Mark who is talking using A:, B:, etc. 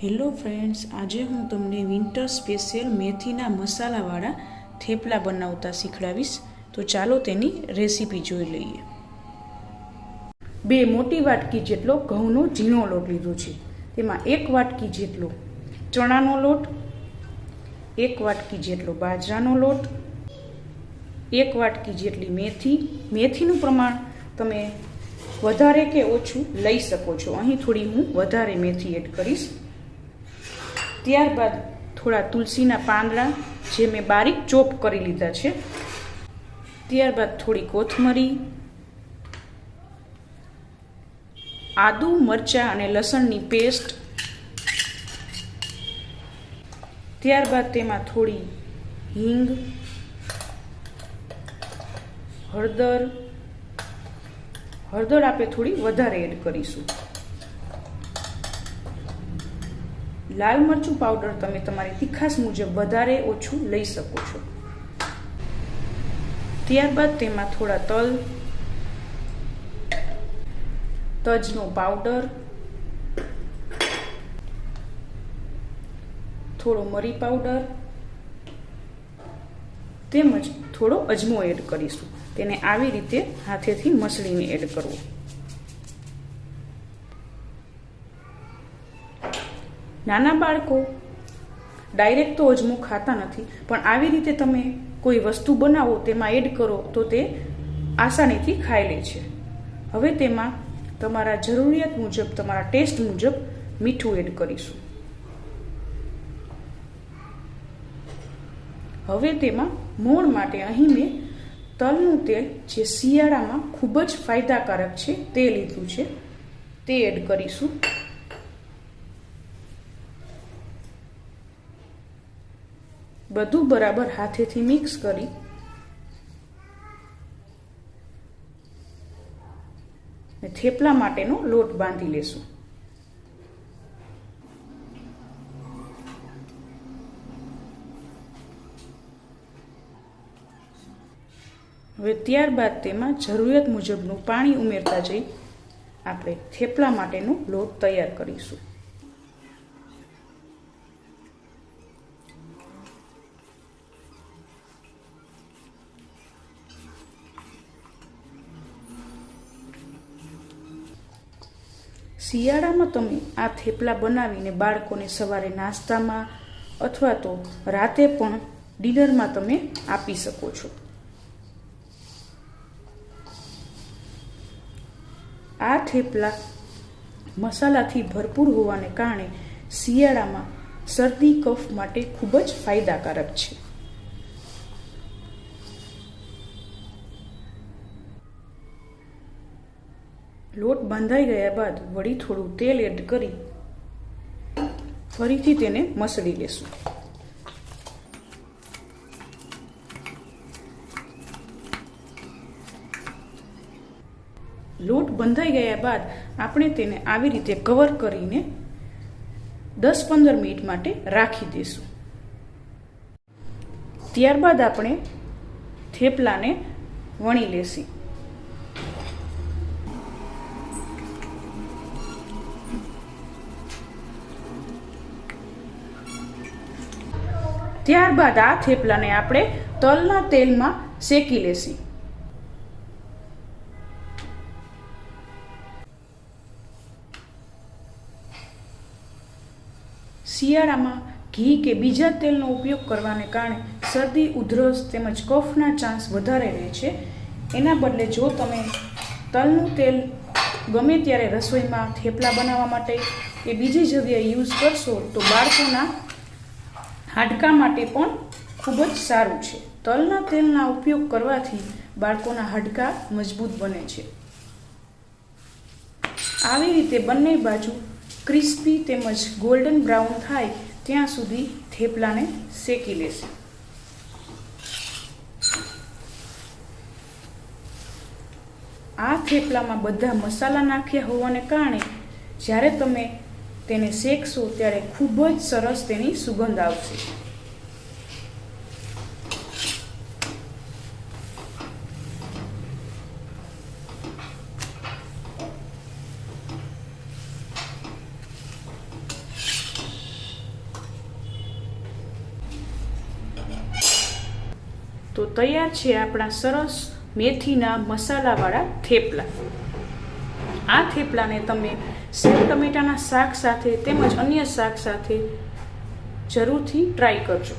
A: Hello friends, આજે હું તમને વિન્ટર સ્પેશિયલ મેથીના મસાલાવાળા થેપલા બનાવતા શીખડાવીશ. તો ચાલો તેની રેસીપી જોઈ લઈએ. બે મોટી વાટકી જેટલો ઘઉંનો ઝીણો લોટ લીધો છે. તેમાં એક વાટકી જેટલો ચણાનો લોટ, એક વાટકી જેટલો બાજરાનો લોટ, એક વાટકી જેટલી મેથી. મેથીનું પ્રમાણ તમે વધારે કે ઓછું લઈ શકો છો. અહીં થોડી હું વધારે મેથી એડ કરીશ. ત્યારબાદ થોડા તુલસીના પાંદડા જે મેં બારીક ચોપ કરી લીધા છે. ત્યારબાદ થોડી કોથમરી, આદુ, મરચાં અને લસણની પેસ્ટ. ત્યારબાદ તેમાં થોડી હિંગ, હળદર. હળદર આપણે થોડી વધારે એડ કરીશું. લાલ મરચું પાવડર તમે તમારી તીખાસ મુજબ વધારે ઓછું લઈ શકો છો. ત્યારબાદ તેમાં થોડા તલ, તજનો પાવડર થોડો મરી પાવડર તેમજ થોડો અજમો એડ કરીશું. તેને આવી રીતે હાથેથી મસળીને એડ કરવો. નાના બાળકો ડાયરેક્ટ તો અજમો ખાતા નથી, પણ આવી રીતે તમે કોઈ વસ્તુ બનાવો, તેમાં એડ કરો, તો તે આસાનીથી ખાઈ લે છે. હવે તેમાં તમારા જરૂરિયાત મુજબ, તમારા ટેસ્ટ મુજબ મીઠું એડ કરીશું. હવે તેમાં મોણ માટે અહીં મેં તલનું તેલ, જે શિયાળામાં ખૂબ જ ફાયદાકારક છે, તે લીધું છે. તે એડ કરીશું. બધું બરાબર હાથેથી મિક્સ કરી. થેપલા માટેનો લોટ બાંધી લેશું. હવે ત્યારબાદ તેમાં જરૂરિયાત મુજબનું પાણી ઉમેરતા જઈ આપણે થેપલા માટેનો લોટ તૈયાર કરીશું. શિયાળામાં તમે આ થેપલા બનાવીને બાળકોને સવારે નાસ્તામાં અથવા તો રાતે પણ ડિનરમાં તમે આપી શકો છો. આ થેપલા મસાલાથી ભરપૂર હોવાને કારણે શિયાળામાં શરદી, કફ માટે ખૂબ જ ફાયદાકારક છે. લોટ બાંધાઈ ગયા બાદ વળી થોડું તેલ એડ કરી ફરીથી તેને મસળી લેશું. લોટ બંધાઈ ગયા બાદ આપણે તેને આવી રીતે કવર કરીને દસ પંદર મિનિટ માટે રાખી દઈશું ત્યારબાદ આપણે થેપલાને વણી લેશી. ત્યારબાદ આ થેપલાને આપણે તલના તેલમાં શેકી લેશી. શિયાળામાં ઘી કે બીજા તેલનો ઉપયોગ કરવાને કારણે શરદી, ઉધરસ તેમજ કફના ચાન્સ વધારે રહે છે. એના બદલે જો તમે તલનું તેલ ગમે ત્યારે રસોઈમાં થેપલા બનાવવા માટે કે બીજી જગ્યાએ યુઝ કરશો તો બાળકોના હાડકા માટે પણ ખૂબ જ સારું છે. તલના તેલના ઉપયોગ કરવાથી બાળકોના હાડકા મજબૂત બને છે. આવી રીતે બંને બાજુ ક્રિસ્પી તેમજ ગોલ્ડન બ્રાઉન થાય ત્યાં સુધી થેપલાને શેકી લેશે. આ થેપલામાં બધા મસાલા નાખ્યા હોવાને કારણે જ્યારે તમે તેને શેકશો ત્યારે ખૂબ જ સરસ તેની સુગંધ આવશે. તો તૈયાર છે આપણા સરસ મેથીના મસાલાવાળા થેપલા. આ થેપલાને તમે સેવ ટમેટાના શાક સાથે તેમજ અન્ય શાક સાથે જરૂરથી ટ્રાય કરજો.